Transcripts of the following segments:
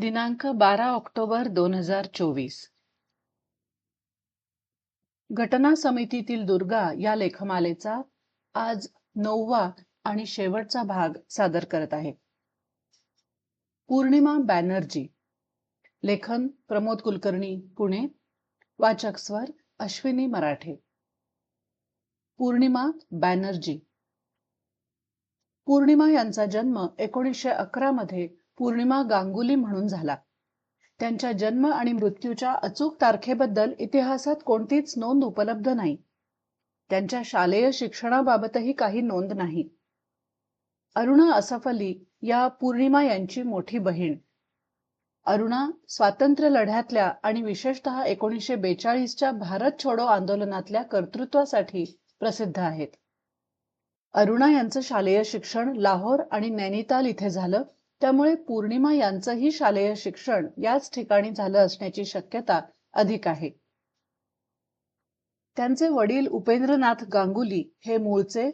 दिनांक बारा ऑक्टोबर दोन हजार चोवीस. घटना समितीतील दुर्गा या लेखमालेचा आज नववा आणि शेवटचा भाग सादर करत आहे. पौर्णिमा बॅनर्जी. लेखन प्रमोद कुलकर्णी पुणे. वाचक स्वर अश्विनी मराठे. पौर्णिमा बॅनर्जी. पौर्णिमा यांचा जन्म एकोणीसशे अकरा मध्ये पूर्णिमा गांगुली म्हणून झाला. त्यांच्या जन्म आणि मृत्यूच्या अचूक तारखेबद्दल इतिहासात कोणतीच नोंद उपलब्ध नाही. त्यांच्या शालेय शिक्षणाबाबतही काही नोंद नाही. अरुणा असफ अली या पूर्णिमा यांची मोठी बहीण. अरुणा स्वातंत्र्य लढ्यातल्या आणि विशेषतः एकोणीसशे बेचाळीसच्या भारत छोडो आंदोलनातल्या कर्तृत्वासाठी प्रसिद्ध आहेत. अरुणा यांचं शालेय शिक्षण लाहोर आणि नैनिताल इथे झालं. त्यामुळे पौर्णिमा यांचंही शालेय शिक्षण याच ठिकाणी झालं असण्याची शक्यता अधिक आहे. त्यांचे वडील उपेंद्रनाथ गांगुली हे मूळचे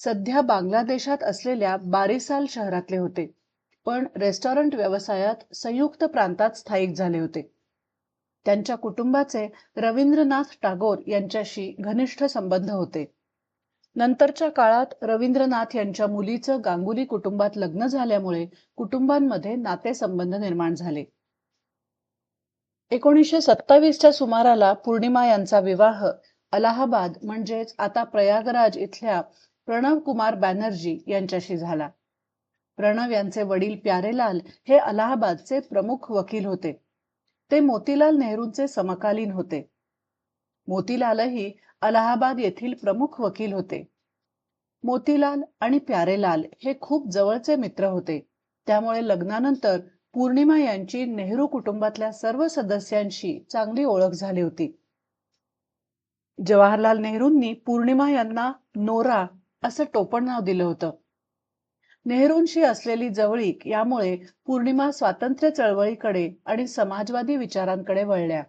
सध्या बांगलादेशात असलेल्या बारिसाल शहरातले होते पण रेस्टॉरंट व्यवसायात संयुक्त प्रांतात स्थायिक झाले होते. त्यांच्या कुटुंबाचे रवींद्रनाथ टागोर यांच्याशी घनिष्ठ संबंध होते. नंतरच्या काळात रवींद्रनाथ यांच्या मुलीचं गांगुली कुटुंबात लग्न झाल्यामुळे कुटुंबांमध्ये नातेसंबंध निर्माण झाले. एकोणीसशे सत्तावीसच्या सुमाराला पूर्णिमा यांचा विवाह अलाहाबाद म्हणजेच आता प्रयागराज इथल्या प्रणव कुमार बॅनर्जी यांच्याशी झाला. प्रणव यांचे वडील प्यारेलाल हे अलाहाबादचे प्रमुख वकील होते. ते मोतीलाल नेहरूंचे समकालीन होते. मोतीलालही अलाहाबाद येथील प्रमुख वकील होते. मोतीलाल आणि प्यारेलाल हे खूप जवळचे मित्र होते. त्यामुळे लग्नानंतर पौर्णिमा यांची नेहरू कुटुंबातल्या सर्व सदस्यांशी चांगली ओळख झाली होती. जवाहरलाल नेहरूंनी पौर्णिमा यांना नोरा असं टोपण नाव दिलं होतं. नेहरूंशी असलेली जवळीक यामुळे पौर्णिमा स्वातंत्र्य चळवळीकडे आणि समाजवादी विचारांकडे वळल्या.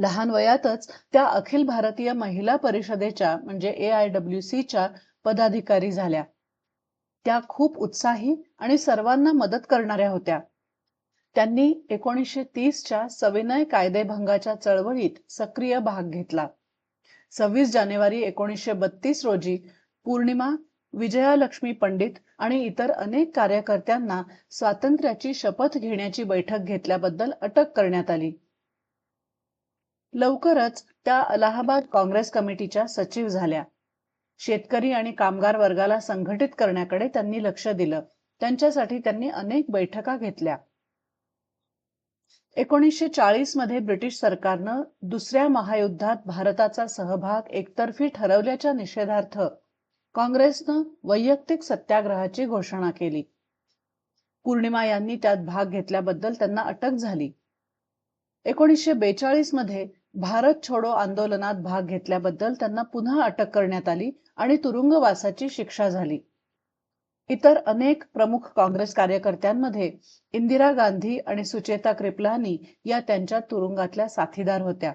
लहान वयातच त्या अखिल भारतीय महिला परिषदेच्या म्हणजे ए आय डब्ल्यू सीच्या पदाधिकारी झाल्या. त्या खूप उत्साही आणि सर्वांना मदत करणाऱ्या होत्या. त्यांनी एकोणीसशे तीसच्या सविनय कायदेभंगाच्या चळवळीत सक्रिय भाग घेतला. सव्वीस जानेवारी एकोणीसशे बत्तीस रोजी पौर्णिमा विजयालक्ष्मी पंडित आणि इतर अनेक कार्यकर्त्यांना स्वातंत्र्याची शपथ घेण्याची बैठक घेतल्याबद्दल अटक करण्यात आली. लवकरच त्या अलाहाबाद काँग्रेस कमिटीच्या सचिव झाल्या. शेतकरी आणि कामगार वर्गाला संघटित करण्याकडे त्यांनी लक्ष दिलं. त्यांच्यासाठी त्यांनी अनेक बैठका घेतल्या. एकोणीसशे चाळीसमध्ये ब्रिटिश सरकारनं दुसऱ्या महायुद्धात भारताचा सहभाग एकतर्फी ठरवल्याच्या निषेधार्थ काँग्रेसनं वैयक्तिक सत्याग्रहाची घोषणा केली. पूर्णिमा यांनी त्यात भाग घेतल्याबद्दल त्यांना अटक झाली. एकोणीसशे बेचाळीसमध्ये भारत छोडो आंदोलनात भाग घेतल्याबद्दल त्यांना पुन्हा अटक करण्यात आली आणि तुरुंगवासाची शिक्षा झाली. इतर अनेक प्रमुख काँग्रेस कार्यकर्त्यांमध्ये इंदिरा गांधी आणि सुचेता क्रिपलानी या त्यांच्या तुरुंगातल्या साथीदार होत्या.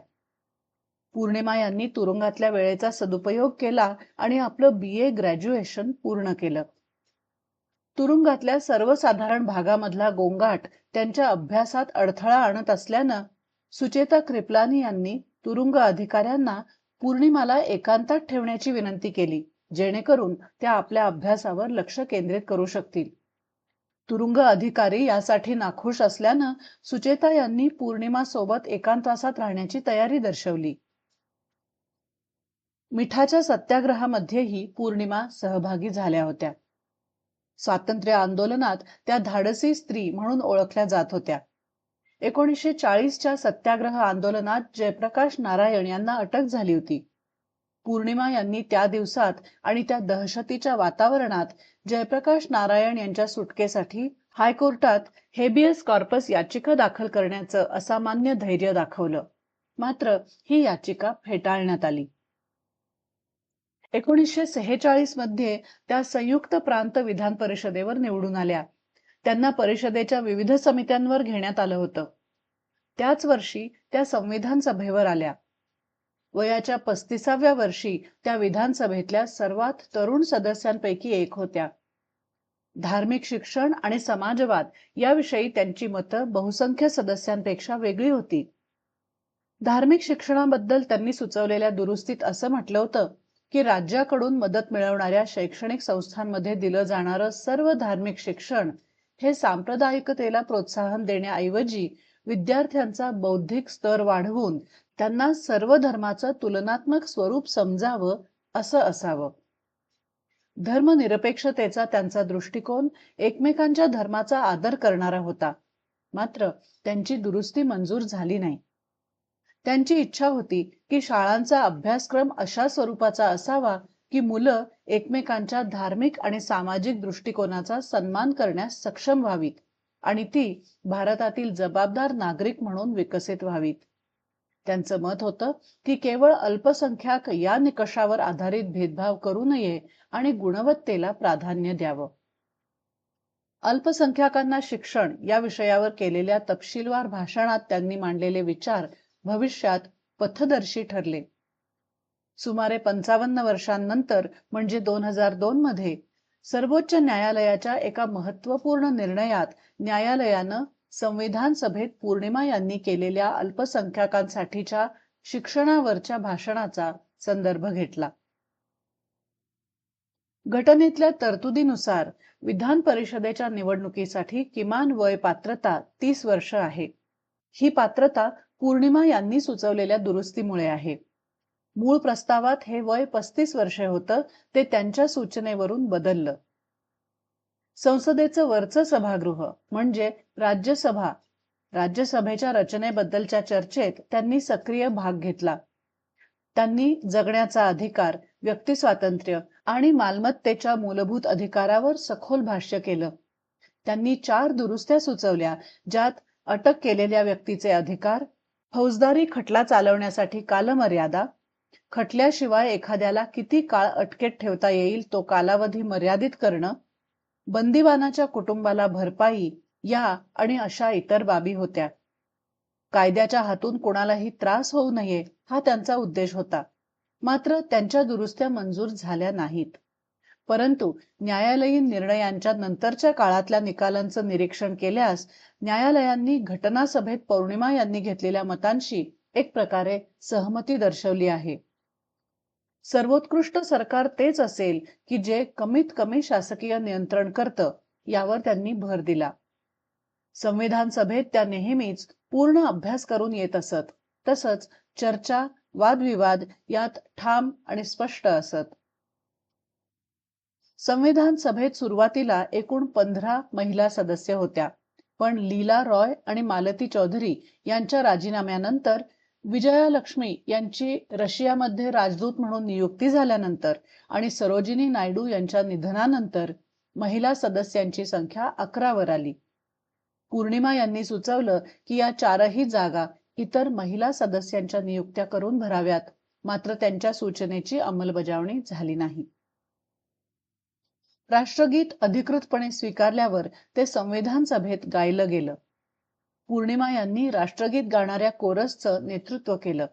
पौर्णिमा यांनी तुरुंगातल्या वेळेचा सदुपयोग केला आणि आपलं बी ए ग्रॅज्युएशन पूर्ण केलं. तुरुंगातल्या सर्वसाधारण भागामधला गोंगाट त्यांच्या अभ्यासात अडथळा आणत असल्यानं सुचेता क्रिपलानी यांनी तुरुंग अधिकाऱ्यांना पौर्णिमाला एकांतात ठेवण्याची विनंती केली जेणेकरून त्या आपल्या अभ्यासावर लक्ष केंद्रित करू शकतील. तुरुंग अधिकारी यासाठी नाखुश असल्यानं सुचेता यांनी पौर्णिमा सोबत एकांतवासात राहण्याची तयारी दर्शवली. मिठाच्या सत्याग्रहामध्येही पौर्णिमा सहभागी झाल्या होत्या. स्वातंत्र्य आंदोलनात त्या धाडसी स्त्री म्हणून ओळखल्या जात होत्या. एकोणीसशे चाळीसच्या सत्याग्रह आंदोलनात जयप्रकाश नारायण यांना अटक झाली होती. पूर्णिमा यांनी त्या दिवसात आणि त्या दहशतीच्या वातावरणात जयप्रकाश नारायण यांच्या सुटकेसाठी हायकोर्टात हेबियस कॉर्पस याचिका दाखल करण्याचं असामान्य धैर्य दाखवलं. मात्र ही याचिका फेटाळण्यात आली. एकोणीसशे सेहेचाळीसमध्ये त्या संयुक्त प्रांत विधान परिषदेवर निवडून आल्या. त्यांना परिषदेच्या विविध समित्यांवर घेण्यात आलं होतं. त्याच वर्षी त्या संविधान सभेवर आल्या. वयाच्या पस्तीसाव्या वर्षी त्या विधानसभेतल्या सर्वात तरुण सदस्यांपैकी एक होत्या. धार्मिक शिक्षण आणि समाजवाद याविषयी त्यांची मतं बहुसंख्य सदस्यांपेक्षा वेगळी होती. धार्मिक शिक्षणाबद्दल त्यांनी सुचवलेल्या दुरुस्तीत असं म्हटलं होतं की राज्याकडून मदत मिळवणाऱ्या शैक्षणिक संस्थांमध्ये दिलं जाणारं सर्व धार्मिक शिक्षण हे सांप्रदायिकतेला प्रोत्साहन देण्याऐवजी विद्यार्थ्यांचा बौद्धिक स्तर वाढवून त्यांना सर्व धर्माचं तुलनात्मक स्वरूप समजावं असं असावं. धर्मनिरपेक्षतेचा त्यांचा दृष्टिकोन एकमेकांच्या धर्माचा आदर करणारा होता. मात्र त्यांची दुरुस्ती मंजूर झाली नाही. त्यांची इच्छा होती की शाळांचा अभ्यासक्रम अशा स्वरूपाचा असावा की मुलं एकमेकांच्या धार्मिक आणि सामाजिक दृष्टिकोनाचा सन्मान करण्यास सक्षम व्हावीत आणि ती भारतातील जबाबदार नागरिक म्हणून विकसित व्हावीत. त्यांचं मत होतं की केवळ अल्पसंख्याक या निकषावर आधारित भेदभाव करू नये आणि गुणवत्तेला प्राधान्य द्यावं. अल्पसंख्याकांना शिक्षण या विषयावर केलेल्या तपशीलवार भाषणात त्यांनी मांडलेले विचार भविष्यात पथदर्शी ठरले. सुमारे पंचावन्न वर्षांनंतर म्हणजे दोन हजार दोन मध्ये सर्वोच्च न्यायालयाच्या एका महत्त्वपूर्ण निर्णयात न्यायालयानं संविधान सभेत पूर्णिमा यांनी केलेल्या अल्पसंख्याकांसाठीच्या शिक्षणावरच्या भाषणाचा संदर्भ घेतला. घटनेतल्या तरतुदीनुसार विधान परिषदेच्या निवडणुकीसाठी किमान वय पात्रता तीस वर्ष आहे. ही पात्रता पूर्णिमा यांनी सुचवलेल्या दुरुस्तीमुळे आहे. मूळ प्रस्तावात हे वय पस्तीस वर्षे होतं ते त्यांच्या सूचनेवरून बदललं. संसदेचं वरचं सभागृह म्हणजे राज्यसभा राज्यसभेच्या रचनेबद्दलच्या चर्चेत त्यांनी सक्रिय भाग घेतला. त्यांनी जगण्याचा अधिकार व्यक्ती स्वातंत्र्य आणि मालमत्तेच्या मूलभूत अधिकारावर सखोल भाष्य केलं. त्यांनी चार दुरुस्त्या सुचवल्या ज्यात अटक केलेल्या व्यक्तीचे अधिकार फौजदारी खटला चालवण्यासाठी कालमर्यादा खटल्याशिवाय एखाद्याला किती काळ अटकेत ठेवता येईल तो कालावधी मर्यादित करणं बंदिवानाच्या कुटुंबाला भरपाई या आणि अशा इतर बाबी होत्या. कायद्याच्या हातून कोणालाही त्रास होऊ नये हा त्यांचा उद्देश होता. मात्र त्यांच्या दुरुस्त्या मंजूर झाल्या नाहीत. परंतु न्यायालयीन निर्णयांच्या नंतरच्या काळातल्या निकालांचं निरीक्षण केल्यास न्यायालयांनी घटनासभेत पौर्णिमा यांनी घेतलेल्या मतांशी एक प्रकारे सहमती दर्शवली आहे. सर्वोत्कृष्ट सरकार तेच असेल की जे कमीत कमी शासकीय नियंत्रण करतं यावर त्यांनी भर दिला. संविधान सभेत त्या नेहमीच पूर्ण अभ्यास करून येत असत तसंच चर्चा वादविवाद यात ठाम आणि स्पष्ट असत. संविधान सभेत सुरुवातीला एकूण पंधरा महिला सदस्य होत्या पण लीला रॉय आणि मालती चौधरी यांच्या राजीनाम्यानंतर विजयालक्ष्मी यांची रशियामध्ये राजदूत म्हणून नियुक्ती झाल्यानंतर आणि सरोजिनी नायडू यांच्या निधनानंतर महिला सदस्यांची संख्या अकरावर आली. पूर्णिमा यांनी सुचवलं की या चारही जागा इतर महिला सदस्यांच्या नियुक्त्या करून भराव्यात मात्र त्यांच्या सूचनेची अंमलबजावणी झाली नाही. राष्ट्रगीत अधिकृतपणे स्वीकारल्यावर ते संविधान सभेत गायलं गेलं. पूर्णिमा यांनी राष्ट्रगीत गाणाऱ्या कोरसचं नेतृत्व केलं.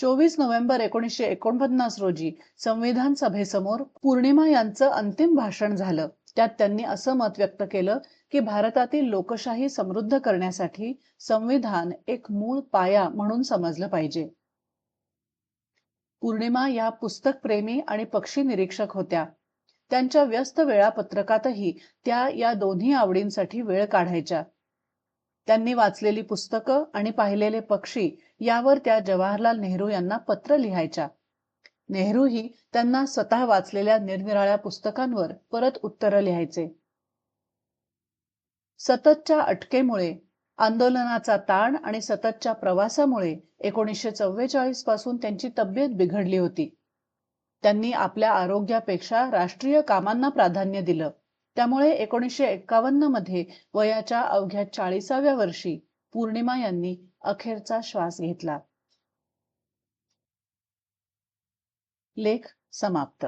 चोवीस नोव्हेंबर एकोणीसशे एकोणपन्नास रोजी संविधान सभेसमोर पूर्णिमा यांचं अंतिम भाषण झालं. त्यात त्यांनी असं मत व्यक्त केलं की भारतातील लोकशाही समृद्ध करण्यासाठी संविधान एक मूळ पाया म्हणून समजलं पाहिजे. पूर्णिमा या पुस्तक प्रेमी आणि पक्षी निरीक्षक होत्या. त्यांच्या व्यस्त वेळापत्रकातही त्या या दोन्ही आवडींसाठी वेळ काढायच्या. त्यांनी वाचलेली पुस्तकं आणि पाहिलेले पक्षी यावर त्या जवाहरलाल नेहरू यांना पत्र लिहायच्या. नेहरूही त्यांना स्वतः वाचलेल्या निरनिराळ्या पुस्तकांवर परत उत्तरं लिहायचे. सततच्या अटकेमुळे आंदोलनाचा ताण आणि सततच्या प्रवासामुळे एकोणीसशे चव्वेचाळीसपासून त्यांची तब्येत बिघडली होती. त्यांनी आपल्या आरोग्यापेक्षा राष्ट्रीय कामांना प्राधान्य दिलं. त्यामुळे एकोणीसशे एक्कावन्नमध्ये वयाच्या अवघ्या चाळीसाव्या वर्षी पौर्णिमा यांनी अखेरचा श्वास घेतला. लेख समाप्त.